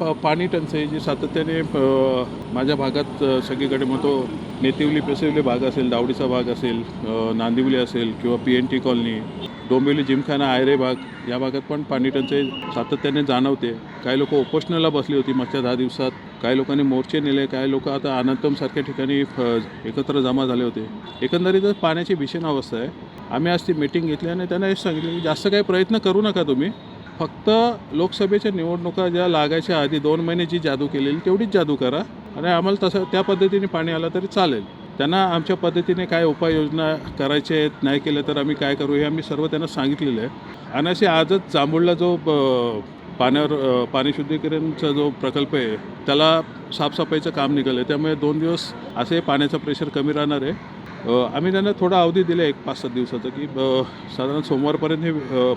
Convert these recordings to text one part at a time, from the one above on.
प- पाणी टंचाई जी सातत्याने माझ्या भागात सगळीकडे मग तो नेतिवली पेसिवली भाग असेल दावडीचा भाग असेल नांदिवली असेल किंवा P N T colony Dombivli gymkhana Ayre भाग या भागात पण पाणी टंचाई सातत्याने जाणवते. काही लोक उपोषणाला बसली होती मागच्या दहा दिवसात. काही लोकांनी मोर्चे नेले काही लोक आता अनंतमसारख्या ठिकाणी एकत्र जमा झाले होते. एकंदरीतच पाण्याची भीषण अवस्था आहे. आम्ही आज ती मीटिंग घेतली आणि त्यांना हे सांगितलं की जास्त काही प्रयत्न करू नका तुम्ही. फक्त लोकसभेच्या निवडणुका ज्या लागायच्या आधी दोन महिने जी जादू केलेली तेवढीच जादू करा. आणि आम्हाला तसं त्या पद्धतीने पाणी आलं तरी चालेल. त्यांना आमच्या पद्धतीने काय उपाययोजना करायच्या आहेत नाही केलं तर आम्ही काय करू हे आम्ही सर्व त्यांना सांगितलेलं आहे. आणि असे आजच जांभूळला जो ब- पाण्यावर पाणी शुद्धीकरणचा जो प्रकल्प आहे त्याला साफसफाईचं काम निघालं आहे त्यामुळे दोन दिवस असे पाण्याचं प्रेशर कमी राहणार आहे. आम्ही त्यांना थोडा अवधी दिला एक पाच सात दिवसाचा की साधारण सोमवारपर्यंत ही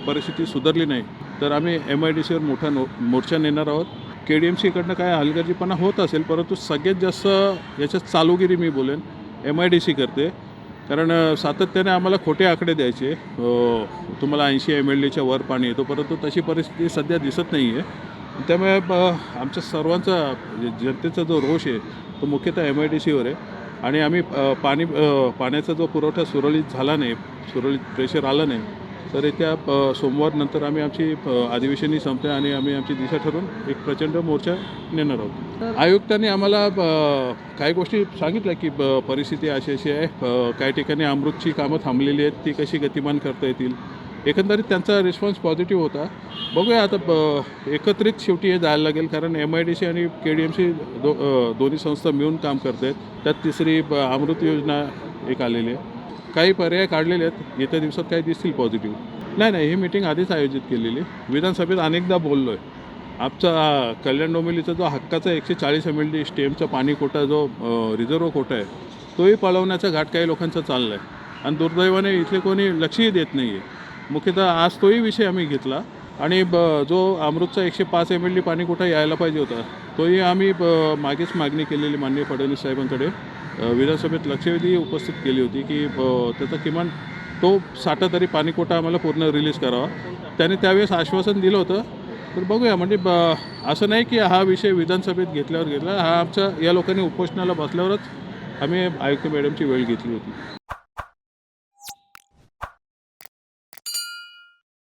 परिस्थिती सुधारली नाही. तर आम्ही एम आय डी सीवर मोठा नो मोर्चा नेणार आहोत. के डी एम सीकडनं काय हलगर्जीपणा होत असेल परंतु सगळ्यात जास्त याच्यात चालूगिरी मी बोलेन एम आय डी सी करते. कारण सातत्याने आम्हाला खोटे आकडे द्यायचे. तुम्हाला ऐंशी एम एल डीच्या वर पाणी येतो परंतु तशी परिस्थिती सध्या दिसत नाही आहे त्यामुळे आमच्या सर्वांचा म्हणजे जनतेचा जो रोष आहे तो मुख्यतः एम आय डी सीवर आहे. आणि आम्ही पाणी पाण्याचा जो पुरवठा सुरळीत झाला नाही सुरळीत प्रेशर आलं नाही तर येत्या अ, सोमवारनंतर आम्ही आमची अधिवेशनही संपते आणि आम्ही आमची दिशा ठरवून एक प्रचंड मोर्चा नेणार आहोत. आयुक्तांनी आम्हाला काही गोष्टी सांगितल्या की ब- परिस्थिती अशी अशी आहे. काही ठिकाणी अमृतची कामं थांबलेली आहेत ती कशी गतिमान करता येतील. एकंदरीत त्यांचा रिस्पॉन्स पॉझिटिव्ह होता. बघूया आता ब- एकत्रित शेवटी हे जायला लागेल कारण एम आय डी सी आणि के डी एम सी दो दोन्ही संस्था मिळून काम करत आहेत त्यात तिसरी ब- अमृत योजना एक आलेली आहे. काही पर्याय काढलेले आहेत. येत्या दिवसात काही दिसतील पॉझिटिव्ह नाही नाही ही मिटिंग आधीच आयोजित केलेली. विधानसभेत अनेकदा बोललो आहे आमचा कल्याण डोंबिवलीचा जो हक्काचा एकशे चाळीस एम एल डी स्टेमचा पाणी कोटा जो रिझर्व कोटा आहे तोही पळवण्याचा घाट काही लोकांचा चालला आहे आणि दुर्दैवाने इथले कोणी लक्षही देत नाही आहे मुख्यतः आज तोही विषय आम्ही घेतला. आणि ब जो अमृतचा एकशे पाच एम एल डी पाणी कोटा यायला पाहिजे होता तोही आम्ही ब मागेच मागणी केलेली माननीय फडणवीस साहेबांकडे. विधानसभेत लक्षवेधी उपस्थित केली होती की ब त्याचा किमान तो साठा तरी पाणीकोटा आम्हाला पूर्ण रिलीज करावा. त्याने त्यावेळेस आश्वासन दिलं होतं. तर बघूया म्हणजे ब असं नाही की हा विषय विधानसभेत घेतल्यावर घेतला हा आमचा या लोकांनी उपोषणाला बसल्यावरच आम्ही आयुक्त मॅडमची वेळ घेतली होती.